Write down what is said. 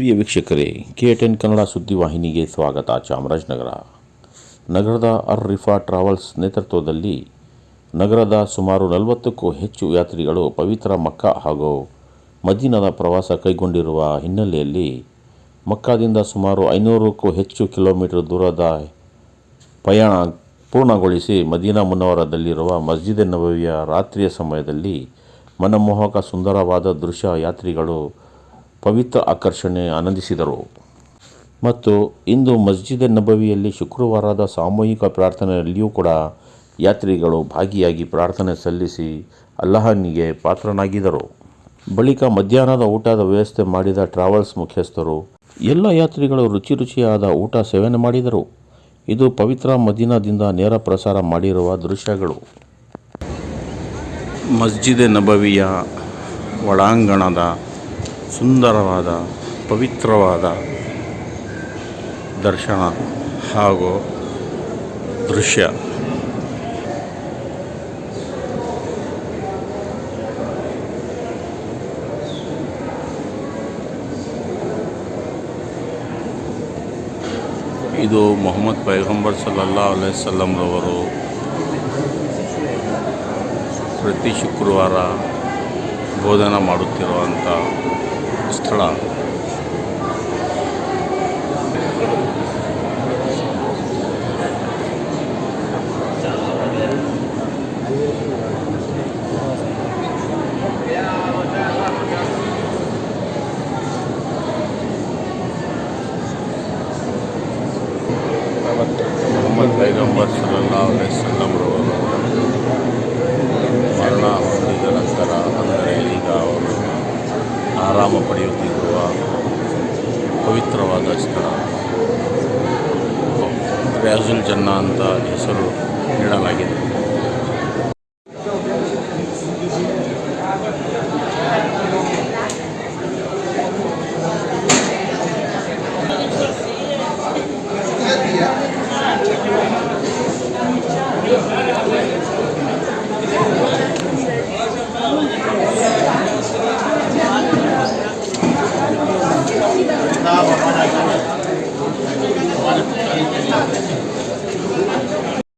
ಪ್ರಿಯ ವೀಕ್ಷಕರೇ, K ten Kannada ಸುದ್ದಿವಾಹಿನಿಗೆ ಸ್ವಾಗತ, ಚಾಮರಾಜನಗರ. ನಗರದ ಅರ್ ರಿಫಾ ಟ್ರಾವೆಲ್ಸ್ ನೇತೃತ್ವದಲ್ಲಿ ನಗರದ ಸುಮಾರು ನಲವತ್ತಕ್ಕೂ ಹೆಚ್ಚು ಯಾತ್ರಿಗಳು ಪವಿತ್ರ ಮಕ್ಕಾ ಹಾಗೂ ಮದೀನದ ಪ್ರವಾಸ ಕೈಗೊಂಡಿರುವ ಹಿನ್ನೆಲೆಯಲ್ಲಿ ಮಕ್ಕಾದಿಂದ ಸುಮಾರು ಐನೂರಕ್ಕೂ ಹೆಚ್ಚು ಕಿಲೋಮೀಟರ್ ದೂರದ ಪ್ರಯಾಣ ಪೂರ್ಣಗೊಳಿಸಿ ಮದೀನಾ ಮುನವರದಲ್ಲಿರುವ ಮಸ್ಜಿದ್ ನಬವಿಯ ರಾತ್ರಿಯ ಸಮಯದಲ್ಲಿ ಮನಮೋಹಕ ಸುಂದರವಾದ ದೃಶ್ಯ ಯಾತ್ರಿಗಳು ಪವಿತ್ರ ಆಕರ್ಷಣೆ ಆನಂದಿಸಿದರು. ಮತ್ತು ಇಂದು ಮಸ್ಜಿದ್ ನಬವಿಯಲ್ಲಿ ಶುಕ್ರವಾರದ ಸಾಮೂಹಿಕ ಪ್ರಾರ್ಥನೆಯಲ್ಲಿಯೂ ಕೂಡ ಯಾತ್ರಿಗಳು ಭಾಗಿಯಾಗಿ ಪ್ರಾರ್ಥನೆ ಸಲ್ಲಿಸಿ ಅಲ್ಲಾಹನಿಗೆ ಪಾತ್ರನಾಗಿದ್ದರು. ಬಳಿಕ ಮಧ್ಯಾಹ್ನದ ಊಟದ ವ್ಯವಸ್ಥೆ ಮಾಡಿದ ಟ್ರಾವೆಲ್ಸ್ ಮುಖ್ಯಸ್ಥರು, ಎಲ್ಲ ಯಾತ್ರಿಗಳು ರುಚಿ ರುಚಿಯಾದ ಊಟ ಸೇವನೆ ಮಾಡಿದರು. ಇದು ಪವಿತ್ರ ಮದೀನಾದಿಂದ ನೇರ ಪ್ರಸಾರ ಮಾಡಿರುವ ದೃಶ್ಯಗಳು. ಮಸ್ಜಿದ್ ನಬವಿಯ ಒಳಾಂಗಣದ ಸುಂದರವಾದ ಪವಿತ್ರವಾದ ದರ್ಶನ ಹಾಗೂ ದೃಶ್ಯ. ಇದು ಮೊಹಮ್ಮದ್ ಪೈಗಂಬರ್ ಸಲ್ಲಲ್ಲಾ ಅಲೈಸಲ್ಲಂರವರು ಪ್ರತಿ ಶುಕ್ರವಾರ ಬೋಧನೆ ಮಾಡುತ್ತಿರುವಂಥ ಸ್ಥಳ ಮೊಹಮ್ಮದ್ ಪೈಗಂಬರ್ ಸಲ್ಲಲ್ಲಾ ಅಲೈಸಲ್ಲಂರವರು ಮರಣ ಆರಾಮ ಪಡೆಯುತ್ತಿರುವ ಪವಿತ್ರವಾದ ಸ್ಥಳ. ರಿಯಾಜುಲ್ ಜನ್ನ ಅಂತ ಹೆಸರು ನೀಡಲಾಗಿದೆ.